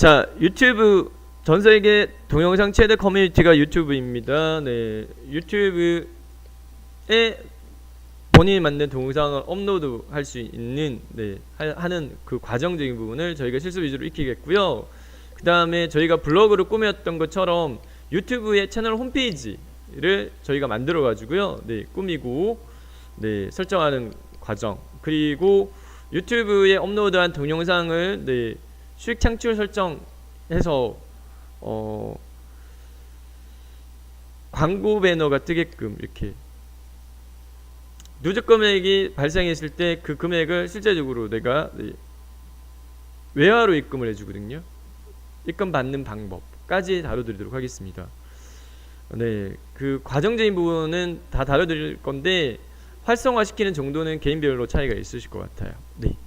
자, 유튜브 전 세계 동영상 최대 커뮤니티가 유튜브입니다. 네, 유튜브에 본인이 만든 동영상을 업로드 할 수 있는 네, 하- 하는 그 과정적인 부분을 저희가 실습 위주로 익히겠고요. 그 다음에 저희가 블로그를 꾸몄던 것처럼 유튜브의 채널 홈페이지를 저희가 만들어 가지고요. 네, 꾸미고 네, 설정하는 과정. 그리고 유튜브에 업로드한 동영상을 네, 수익 창출 설정해서 어 광고 배너가 뜨게끔 이렇게 누적 금액이 발생했을 때 그 금액을 실제적으로 내가 네, 외화로 입금을 해주거든요. 입금 받는 방법까지 다뤄드리도록 하겠습니다. 네, 그 과정적인 부분은 다 다뤄드릴 건데 활성화시키는 정도는 개인별로 차이가 있으실 것 같아요. 네.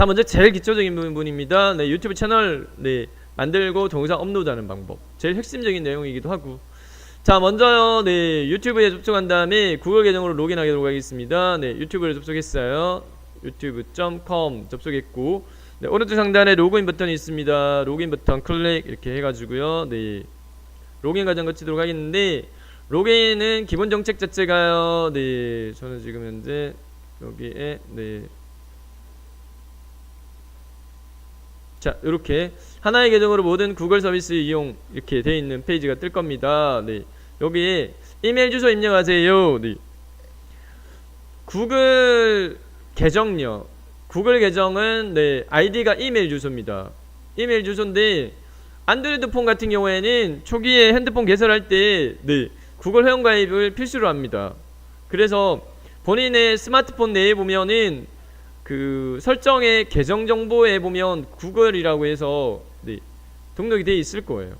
자, 먼저 제일 기초적인 부분입니다. 네, 유튜브 채널 네, 만들고 동영상 업로드하는 방법. 제일 핵심적인 내용이기도 하고. 자, 먼저요. 네, 유튜브에 접속한 다음에 구글 계정으로 로그인하도록 하겠습니다. 네, 유튜브에 접속했어요. 유튜브.com 접속했고 네, 오른쪽 상단에 로그인 버튼이 있습니다. 로그인 버튼 클릭 이렇게 해가지고요. 네, 로그인 과정 거치도록 하겠는데 로그인은 기본 정책 자체가요. 네, 저는 지금 현재 여기에 네. 자, 이렇게 하나의 계정으로 모든 구글 서비스 이용 이렇게 돼 있는 페이지가 뜰 겁니다. 네. 여기에 이메일 주소 입력하세요. 네. 구글 계정요. 구글 계정은 네, 아이디가 이메일 주소입니다. 이메일 주소인데 안드로이드 폰 같은 경우에는 초기에 핸드폰 개설할 때 네, 구글 회원 가입을 필수로 합니다. 그래서 본인의 스마트폰 내에 보면은 그 설정의 계정 정보에 보면 구글이라고 해서 네, 등록이 돼 있을 거예요.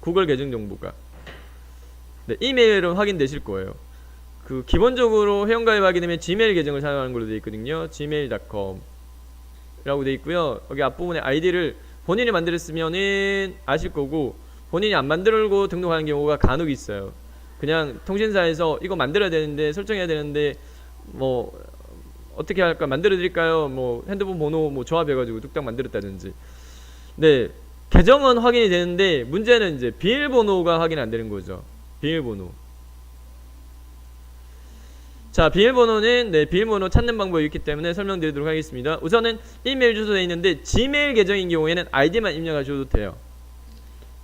구글 계정 정보가 네, 이메일은 확인되실 거예요. 그 기본적으로 회원 가입하게 되면 지메일 계정을 사용하는 걸로 되어 있거든요. gmail.com 라고 되어 있고요. 여기 앞부분에 아이디를 본인이 만들었으면은 아실 거고 본인이 안 만들고 등록하는 경우가 간혹 있어요. 그냥 통신사에서 이거 만들어야 되는데 설정해야 되는데 뭐 어떻게 할까 만들어 드릴까요? 뭐 핸드폰 번호 뭐 조합해 가지고 뚝딱 만들었다든지. 네. 계정은 확인이 되는데 문제는 이제 비밀번호가 확인 안 되는 거죠. 비밀번호. 자, 비밀번호는 네, 비밀번호 찾는 방법이 있기 때문에 설명드리도록 하겠습니다. 우선은 이메일 주소에 있는데 지메일 계정인 경우에는 아이디만 입력하셔도 돼요.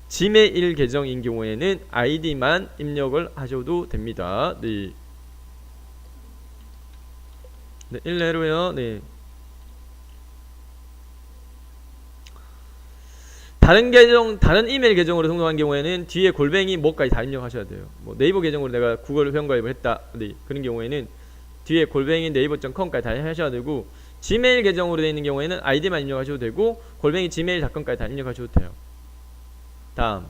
지메일 계정인 경우에는 아이디만 입력을 하셔도 됩니다. 네. 네, 일례로요. 네. 다른 계정, 다른 이메일 계정으로 등록한 경우에는 뒤에 골뱅이 뭐까지 다 입력하셔야 돼요. 뭐 네이버 계정으로 내가 구글 회원가입을 했다. 네, 그런 경우에는 뒤에 골뱅이 네이버.com까지 다 하셔야 되고 지메일 계정으로 되어 있는 경우에는 아이디만 입력하셔도 되고 골뱅이 지메일.com까지 다 입력하셔도 돼요. 다음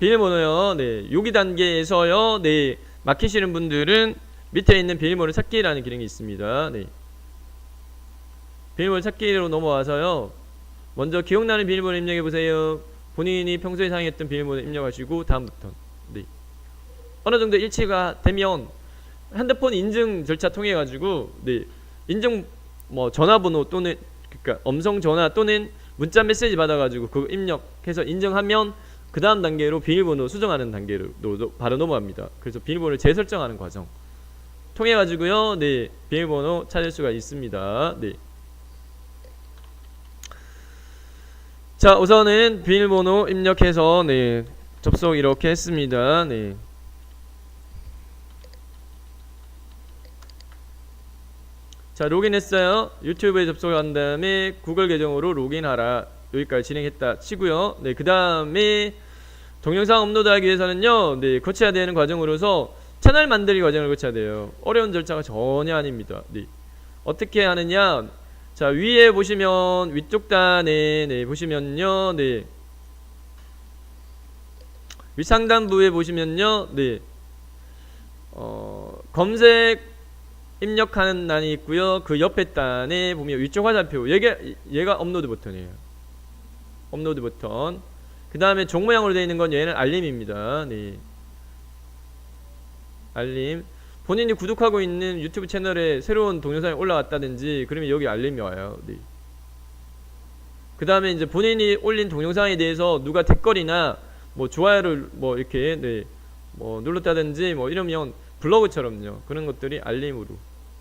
비밀번호요. 네, 여기 단계에서요. 네, 막히시는 분들은 밑에 있는 비밀번호 찾기라는 기능이 있습니다. 네. 비밀번호 찾기로 넘어와서요. 먼저 기억나는 비밀번호 입력해 보세요. 본인이 평소에 사용했던 비밀번호 입력하시고 다음부터 네. 어느 정도 일치가 되면 핸드폰 인증 절차 통해 가지고 네. 인증 뭐 전화번호 또는 그러니까 음성 전화 또는 문자 메시지 받아 가지고 그거 입력해서 인정하면 그 다음 단계로 비밀번호 수정하는 단계로 노- 바로 넘어갑니다. 그래서 비밀번호를 재설정하는 과정 통해 가지고요. 네. 비밀번호 찾을 수가 있습니다. 네. 자, 우선은 비밀번호 입력해서 네. 접속 이렇게 했습니다. 네. 자, 로그인했어요. 유튜브에 접속한 다음에 구글 계정으로 로그인하라. 여기까지 진행했다 치고요. 네, 그다음에 동영상 업로드하기 위해서는요. 네, 거쳐야 되는 과정으로서 채널 만들기 과정을 거쳐야 돼요. 어려운 절차가 전혀 아닙니다. 네. 어떻게 하느냐? 자, 위에 보시면 위쪽 단에 네, 보시면요. 네. 윗상단부에 보시면요. 네. 어, 검색 입력하는 단이 있고요. 그 옆에 단에 보면 위쪽 화살표. 얘가 얘가 업로드 버튼이에요. 업로드 버튼. 그 다음에 종 모양으로 되어 있는 건 얘는 알림입니다. 네. 알림. 본인이 구독하고 있는 유튜브 채널에 새로운 동영상이 올라왔다든지 그러면 여기 알림이 와요. 네. 그 다음에 이제 본인이 올린 동영상에 대해서 누가 댓글이나 뭐 좋아요를 뭐 이렇게 네, 뭐 눌렀다든지 뭐 이러면 블로그처럼요 그런 것들이 알림으로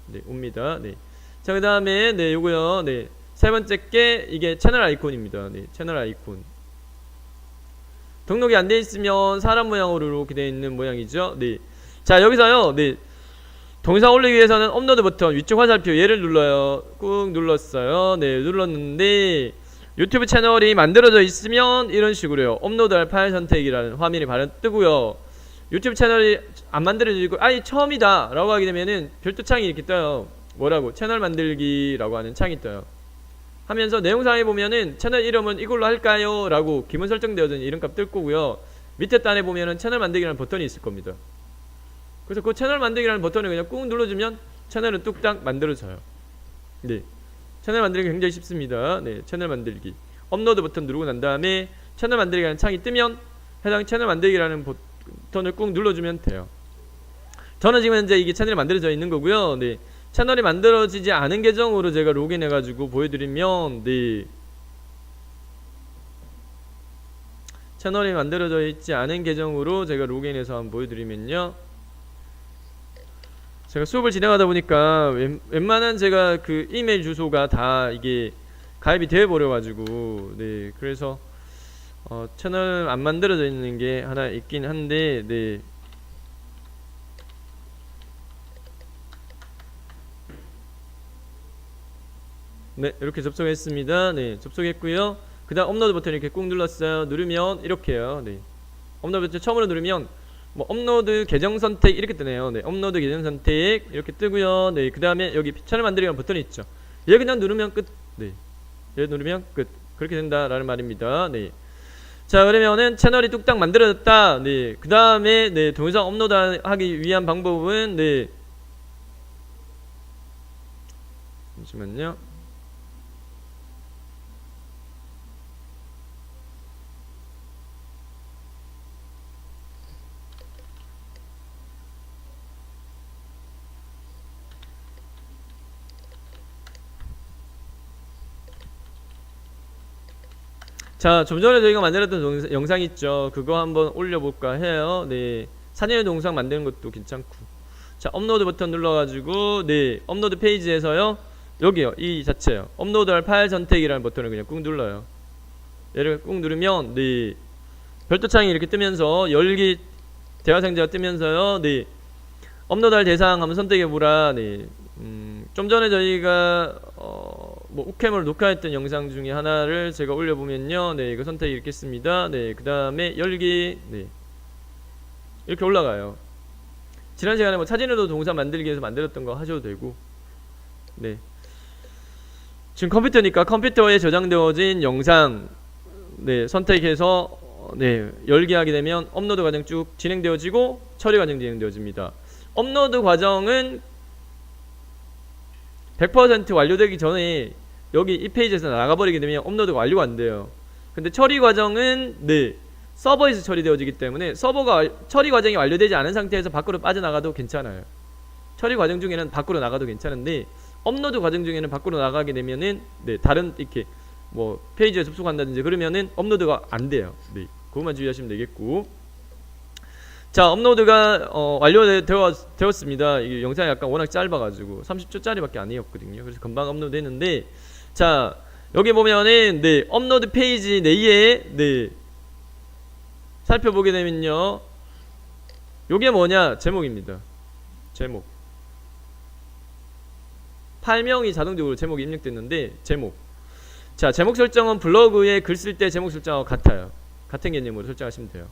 네, 옵니다. 네. 자, 그 다음에 네, 요거요. 네. 세 번째 게 이게 채널 아이콘입니다. 네, 채널 아이콘. 등록이 안 돼 있으면 사람 모양으로 이렇게 돼 있는 모양이죠. 네. 자, 여기서요. 네. 동영상 올리기 위해서는 업로드 버튼 위쪽 화살표 얘를 눌러요. 꾹 눌렀어요. 네, 눌렀는데 유튜브 채널이 만들어져 있으면 이런 식으로요. 업로드할 파일 선택이라는 화면이 바로 뜨고요. 유튜브 채널이 안 만들어져 있고 아니 처음이다 라고 하게 되면은 별도 창이 이렇게 떠요. 뭐라고? 채널 만들기라고 하는 창이 떠요. 하면서 내용상에 보면은 채널 이름은 이걸로 할까요? 라고 기본 설정되어진 이름값 뜰 거고요. 밑에 단에 보면은 채널 만들기라는 버튼이 있을 겁니다. 그래서 그 채널 만들기라는 버튼을 그냥 꾹 눌러주면 채널은 뚝딱 만들어져요. 네. 채널 만들기 굉장히 쉽습니다. 네. 채널 만들기. 업로드 버튼 누르고 난 다음에 채널 만들기라는 창이 뜨면 해당 채널 만들기라는 버튼을 꾹 눌러주면 돼요. 저는 지금 현재 이게 채널이 만들어져 있는 거고요. 네. 채널이 만들어지지 않은 계정으로 제가 로그인 해가지고 보여드리면 네. 채널이 만들어져 있지 않은 계정으로 제가 로그인해서 한번 보여드리면요. 제가 수업을 진행하다 보니까 웬, 웬만한 제가 그 이메일 주소가 다 이게 가입이 되어 버려 가지고 네 그래서 어, 채널 안 만들어져 있는 게 하나 있긴 한데 네 네, 이렇게 접속했습니다. 네, 접속했고요. 그다음 업로드 버튼 이렇게 꾹 눌렀어요. 누르면 이렇게요. 네. 업로드 버튼 처음으로 누르면 뭐 업로드 계정 선택 이렇게 뜨네요. 네, 업로드 계정 선택 이렇게 뜨고요. 네, 그 다음에 여기 채널 만들기라는 버튼이 있죠. 얘 그냥 누르면 끝. 네. 얘 누르면 끝. 그렇게 된다라는 말입니다. 네. 자, 그러면은 채널이 뚝딱 만들어졌다. 네. 그 다음에 네, 동영상 업로드하기 위한 방법은 네. 잠시만요. 자, 좀 전에 저희가 만들었던 동영상, 영상 있죠. 그거 한번 올려볼까 해요. 네. 사진의 동영상 만드는 것도 괜찮고. 자, 업로드 버튼 눌러가지고, 네. 업로드 페이지에서요. 여기요. 이 자체요. 업로드할 파일 선택이라는 버튼을 그냥 꾹 눌러요. 얘를 꾹 누르면, 네. 별도 창이 이렇게 뜨면서, 열기 대화 상자가 뜨면서요. 네. 업로드할 대상 한번 선택해보라. 네. 음, 좀 전에 저희가, 어, 뭐 우캠으로 녹화했던 영상 중에 하나를 제가 올려보면요. 네 이거 선택 이렇게 습니다. 네그 다음에 열기. 네. 이렇게 올라가요. 지난 시간에 뭐 사진으로 동영상 만들기 위해서 만들었던 거 하셔도 되고. 네. 지금 컴퓨터니까 컴퓨터에 저장되어진 영상 네 선택해서 어, 네 열기 하게 되면 업로드 과정 쭉 진행되어지고 처리 과정 진행되어집니다. 업로드 과정은 100% 완료되기 전에 여기 이 페이지에서 나가버리게 되면 업로드가 완료가 안 돼요. 근데 처리 과정은 네 서버에서 처리되어지기 때문에 서버가 완- 처리 과정이 완료되지 않은 상태에서 밖으로 빠져나가도 괜찮아요. 처리 과정 중에는 밖으로 나가도 괜찮은데 업로드 과정 중에는 밖으로 나가게 되면은 네 다른 이렇게 뭐 페이지에 접속한다든지 그러면은 업로드가 안 돼요. 네 그것만 주의하시면 되겠고. 자 업로드가 어, 완료되었습니다. 이게 영상이 약간 워낙 짧아가지고 30초짜리밖에 아니었거든요. 그래서 금방 업로드했는데 자 여기 보면은 네 업로드 페이지 내에 네 살펴보게 되면요. 요게 뭐냐 제목입니다. 제목 파일명이 자동적으로 제목이 입력됐는데 제목 자 제목 설정은 블로그에 글 쓸 때 제목 설정하고 같아요. 같은 개념으로 설정하시면 돼요.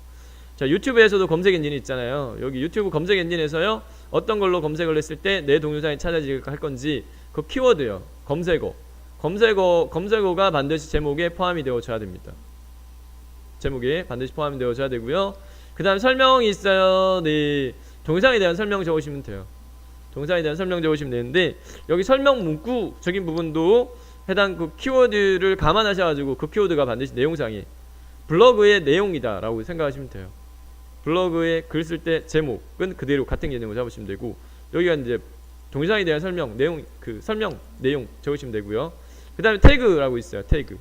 자 유튜브에서도 검색 엔진이 있잖아요 여기 유튜브 검색 엔진에서요 어떤 걸로 검색을 했을 때 내 동영상이 찾아질 할 건지 그 키워드요 검색어 검색어 검색어가 반드시 제목에 포함이 되어져야 됩니다. 제목에 반드시 포함이 되어져야 되고요. 그 다음 설명이 있어요. 네. 동영상에 대한 설명 적으시면 돼요. 동영상에 대한 설명 적으시면 되는데 여기 설명 문구적인 부분도 해당 그 키워드를 감안하셔가지고 그 키워드가 반드시 내용상에 블로그의 내용이다 라고 생각하시면 돼요. 블로그에 글 쓸 때 제목은 그대로 같은 개념으로 잡으시면 되고 여기가 이제 동영상에 대한 설명 내용 그 설명 내용 적으시면 되고요 그 다음에 태그라고 있어요 태그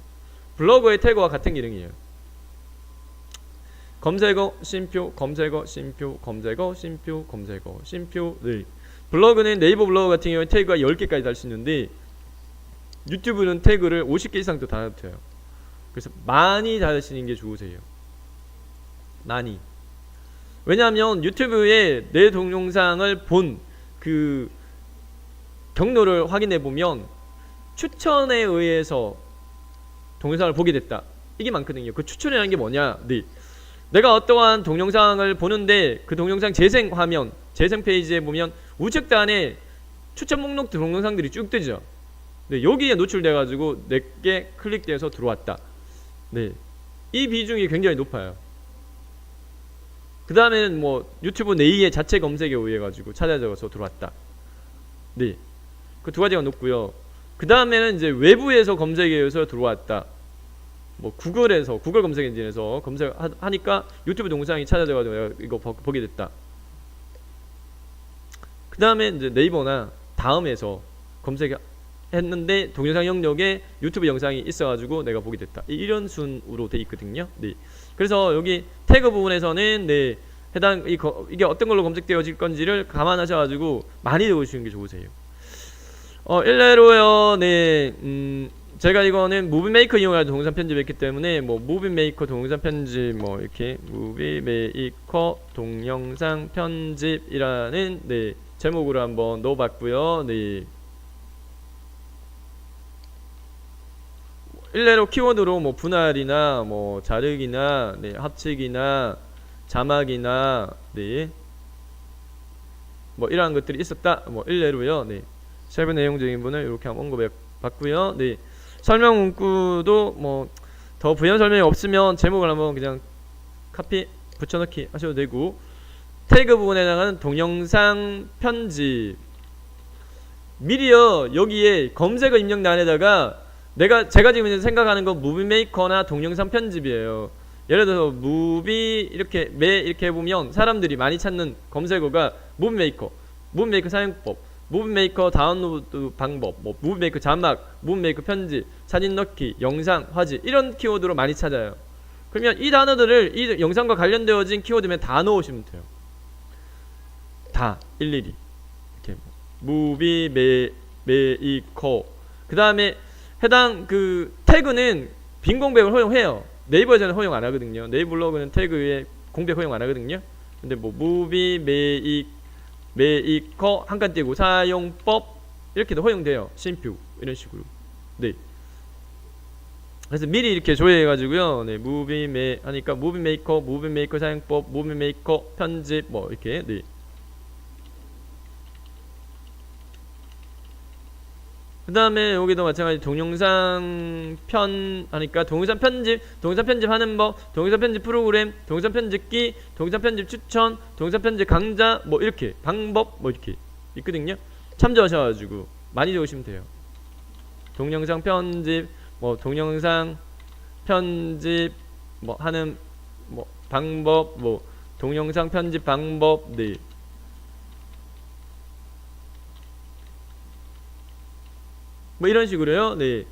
블로그의 태그와 같은 기능이에요. 검색어, 쉼표, 검색어, 쉼표, 검색어, 쉼표, 검색어, 쉼표. 네. 블로그는 네이버 블로그 같은 경우에 태그가 10개까지 달 수 있는데 유튜브는 태그를 50개 이상도 달아도 돼요. 그래서 많이 달으시는 게 좋으세요. 많이. 왜냐하면 유튜브에 내 동영상을 본 그 경로를 확인해 보면 추천에 의해서 동영상을 보게 됐다. 이게 많거든요. 그 추천이라는 게 뭐냐? 네. 내가 어떠한 동영상을 보는데 그 동영상 재생 화면, 재생 페이지에 보면 우측단에 추천 목록 동영상들이 쭉 뜨죠. 네, 여기에 노출돼 가지고 내게 클릭돼서 들어왔다. 네. 이 비중이 굉장히 높아요. 그 다음에는 뭐 유튜브 내의 자체 검색에 의해 가지고 찾아져서 들어왔다. 네. 그 두 가지가 높고요. 그 다음에는 이제 외부에서 검색에 의해서 들어왔다. 뭐 구글에서 구글 검색 엔진에서 검색하니까 유튜브 동영상이 찾아져가지고 내가 이거 보, 보게 됐다. 그 다음에 이제 네이버나 다음에서 검색했는데 동영상 영역에 유튜브 영상이 있어가지고 내가 보게 됐다. 이- 이런 순으로 돼 있거든요. 네. 그래서 여기 태그 부분에서는 네 해당 이 거, 이게 어떤 걸로 검색되어질 건지를 감안하셔가지고 많이 넣으시는 게 좋으세요. 어 일례로요. 네. 음 제가 이거는 무비 메이커 이용해서 동영상 편집했기 때문에 뭐 무비 메이커 동영상 편집 뭐 이렇게 무비 메이커 동영상 편집이라는 네 제목으로 한번 넣어 봤고요. 네. 일례로 키워드로 뭐 분할이나 뭐 자르기나 네, 합치기나 자막이나 네. 뭐 이러한 것들이 있었다. 뭐 일례로요. 네. 세부 내용적인 분을 이렇게 한번 언급해 봤고요. 네. 설명 문구도 뭐 더 부연 설명이 없으면 제목을 한번 그냥 카피 붙여넣기 하셔도 되고 태그 부분에 나가는 동영상 편집 미리요 여기에 검색어 입력란에다가 내가 제가 지금 생각하는 건 무비 메이커나 동영상 편집이에요. 예를 들어서 무비 이렇게 매 이렇게 해보면 사람들이 많이 찾는 검색어가 무비 메이커, 무비 메이커 사용법, 무비메이커 다운로드 방법, 뭐 무비메이커 자막, 무비메이커 편집, 사진 넣기, 영상, 화질 이런 키워드로 많이 찾아요. 그러면 이 단어들을 이 영상과 관련되어진 키워드면 다 넣으시면 돼요. 다 일일이 이렇게 무비 메 메이커 그 다음에 해당 그 태그는 빈 공백을 허용해요. 네이버에서는 허용 안 하거든요. 네이버 블로그는 태그에 공백 허용 안 하거든요. 근데 뭐 무비 메이 메이커 한 칸 띄고 사용법 이렇게도 허용돼요. 심표 이런 식으로. 네. 그래서 미리 이렇게 조회해 가지고요. 네, 무비 메 하니까 무비 메이커, 무비 메이커 사용법, 무비 메이커 편집 뭐 이렇게 네. 그 다음에 여기도 마찬가지 동영상 편 하니까 동영상 편집, 동영상 편집 하는 법, 동영상 편집 프로그램, 동영상 편집기, 동영상 편집 추천, 동영상 편집 강좌 뭐 이렇게 방법 뭐 이렇게 있거든요. 참조하셔가지고 많이 적으시면 돼요. 동영상 편집, 뭐 동영상 편집 뭐 하는 뭐 방법, 뭐 동영상 편집 방법 네. 뭐 이런 식으로요. 네.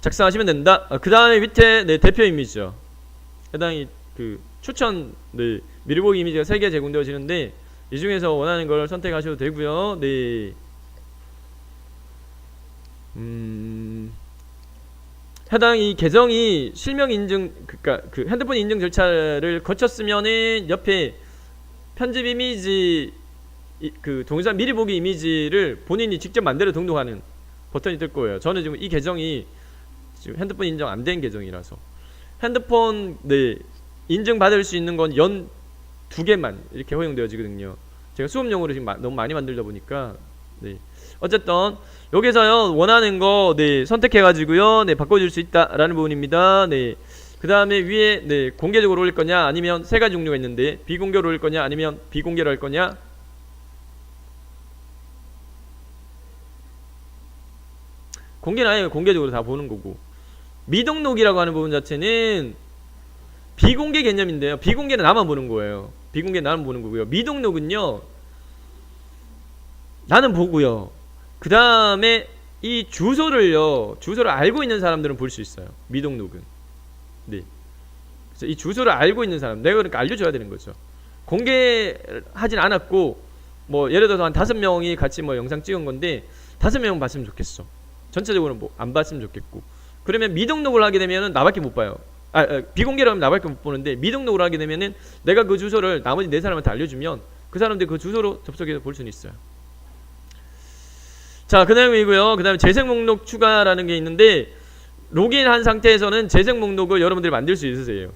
작성하시면 된다. 그 다음에 밑에 네, 대표 이미지죠. 해당이 그 추천 네, 미리 보기 이미지가 3개 제공되어지는데 이 중에서 원하는 걸 선택하셔도 되고요. 네. 음. 해당 이 계정이 실명 인증 그니까 그 핸드폰 인증 절차를 거쳤으면은 옆에 편집 이미지 이, 그 동영상 미리 보기 이미지를 본인이 직접 만들어 등록하는 버튼이 뜰 거예요. 저는 지금 이 계정이 지금 핸드폰 인정 안 된 계정이라서 핸드폰 네 인증 받을 수 있는 건 연 두 개만 이렇게 허용되어지거든요. 제가 수업용으로 지금 마- 너무 많이 만들다 보니까 네 어쨌든 여기서요 원하는 거 네 선택해 가지고요 네 바꿔줄 수 있다라는 부분입니다. 네. 그 다음에 위에 네 공개적으로 올릴 거냐 아니면 세 가지 종류가 있는데 비공개로 올릴 거냐 아니면 비공개로 할 거냐 공개는 아예 공개적으로 다 보는 거고 미등록이라고 하는 부분 자체는 비공개 개념인데요. 비공개는 나만 보는 거예요. 비공개 나만 보는 거고요. 미등록은요. 나는 보고요. 그 다음에 이 주소를요 주소를 알고 있는 사람들은 볼 수 있어요 미등록은 네 그래서 이 주소를 알고 있는 사람 내가 그러니까 알려줘야 되는 거죠 공개하진 않았고 뭐 예를 들어서 한 다섯 명이 같이 뭐 영상 찍은 건데 다섯 명 봤으면 좋겠어 전체적으로 뭐안 봤으면 좋겠고 그러면 미등록을 하게 되면은 나밖에 못 봐요 아, 아, 비공개로 하면 나밖에 못 보는데 미등록을 하게 되면은 내가 그 주소를 나머지 네 사람한테 알려주면 그 사람들 그 주소로 접속해서 볼 수는 있어요 자, 그 다음이고요. 그 다음에 재생 목록 추가라는 게 있는데 로그인한 상태에서는 재생 목록을 여러분들이 만들 수 있으세요.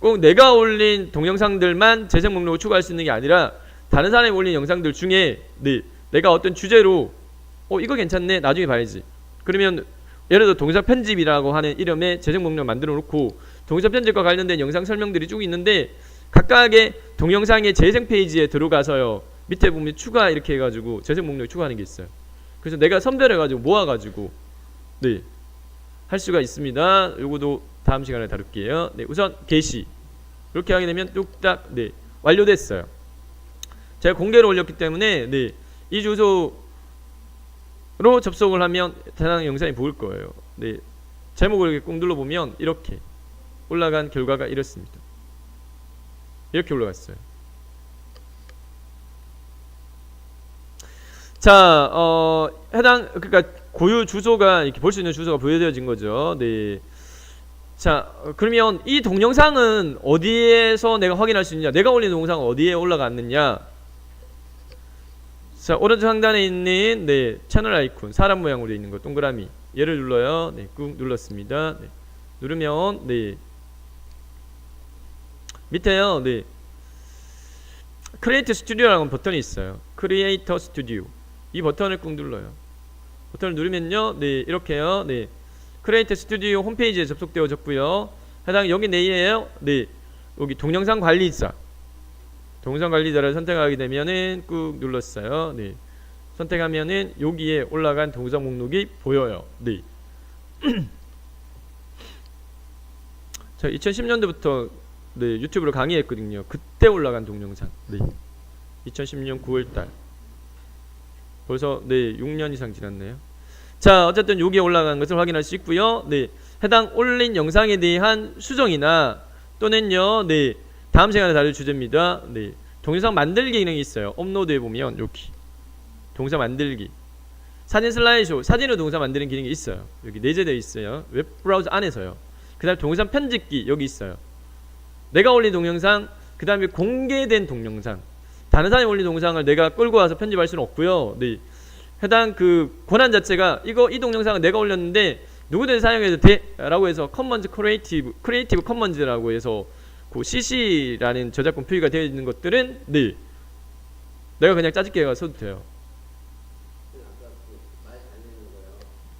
꼭 내가 올린 동영상들만 재생 목록을 추가할 수 있는 게 아니라 다른 사람이 올린 영상들 중에 네, 내가 어떤 주제로 어 이거 괜찮네 나중에 봐야지. 그러면 예를 들어 동영상 편집이라고 하는 이름의 재생 목록을 만들어 놓고 동영상 편집과 관련된 영상 설명들이 쭉 있는데 각각의 동영상의 재생 페이지에 들어가서요 밑에 보면 추가 이렇게 해가지고 재생 목록을 추가하는 게 있어요. 그래서 내가 선별해가지고 모아가지고 네 할 수가 있습니다. 요거도 다음 시간에 다룰게요. 네 우선 게시 이렇게 하게 되면 뚝딱 네 완료됐어요. 제가 공개로 올렸기 때문에 네 이 주소 로 접속을 하면 해당 영상이 보일 거예요. 네 제목을 이렇게 꾹 눌러보면 이렇게 올라간 결과가 이렇습니다. 이렇게 올라갔어요. 자, 어, 해당, 그러니까 고유 주소가 이렇게 볼 수 있는 주소가 보여져진 거죠. 네. 자, 어, 그러면 이 동영상은 어디에서 내가 확인할 수 있느냐? 내가 올린 동영상은 어디에 올라갔느냐? 자, 오른쪽 상단에 있는 네, 채널 아이콘, 사람 모양으로 있는 거 동그라미. 얘를 눌러요. 네, 꾹 눌렀습니다. 네. 누르면 네. 밑에요. 네. 크리에이터 스튜디오라는 버튼이 있어요. 크리에이터 스튜디오. 이 버튼을 꾹 눌러요. 버튼을 누르면요, 네 이렇게요, 네 크리에이터 스튜디오 홈페이지에 접속되어졌고요. 해당 여기 내에요, 네 여기 동영상 관리자, 동영상 관리자를 선택하게 되면은 꾹 눌렀어요. 네 선택하면은 여기에 올라간 동영상 목록이 보여요. 네. 자, 2010년도부터 네, 유튜브로 강의했거든요. 그때 올라간 동영상. 네. 2010년 9월 달. 벌써 네 6년 이상 지났네요. 자 어쨌든 여기에 올라간 것을 확인할 수 있고요. 네 해당 올린 영상에 대한 수정이나 또는요 네 다음 시간에 다룰 주제입니다. 네 동영상 만들기 기능이 있어요. 업로드해 보면 여기 동영상 만들기 사진 슬라이드쇼 사진으로 동영상 만드는 기능이 있어요. 여기 내재되어 있어요. 웹 브라우저 안에서요. 그다음 동영상 편집기 여기 있어요. 내가 올린 동영상 그다음에 공개된 동영상 다른 사람이 올린 동영상을 내가 끌고 와서 편집할 수는 없고요. 네. 해당 그 권한 자체가 이거 이 동영상은 내가 올렸는데 누구든 사용해도 돼라고 해서 커먼즈 크리에이티브 크리에이티브 커먼즈라고 해서 그 CC라는 저작권 표기가 되어 있는 것들은 네 내가 그냥 짜집게 해서 써도 돼요.